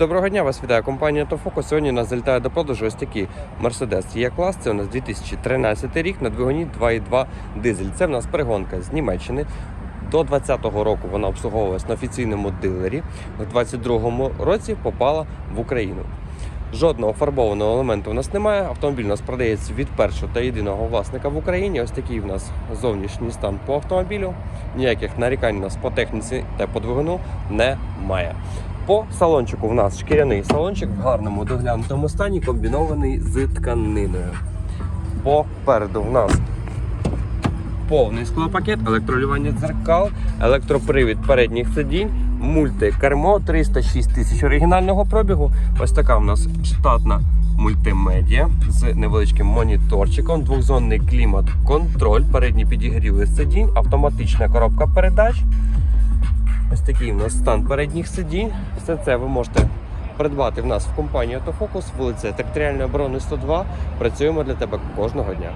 Доброго дня, вас вітає компанія Тофоко. Сьогодні нас залітає до продажу ось такий Mercedes E-клас. Це у нас 2013 рік на двигуні 2.2 дизель. Це в нас перегонка з Німеччини. До 2020 року вона обслуговувалась на офіційному дилері. У 2022 році попала в Україну. Жодного фарбованого елементу у нас немає. Автомобіль у нас продається від першого та єдиного власника в Україні. Ось такий у нас зовнішній стан по автомобілю. Ніяких нарікань у нас по техніці та по двигуну немає. По салончику в нас шкіряний салончик в гарному доглянутому стані, комбінований з тканиною. Попереду в нас повний склопакет, електролювання дзеркал, електропривід передніх сидінь, мультикермо, 306 тисяч оригінального пробігу. Ось така в нас штатна мультимедіа з невеличким моніторчиком, двохзонний клімат, контроль, передні підігріви сидінь, автоматична коробка передач. Ось такий у нас стан передніх сидінь. Все це ви можете придбати в нас в компанії Автофокус, вулиця Територіальної оборони 102. Працюємо для тебе кожного дня.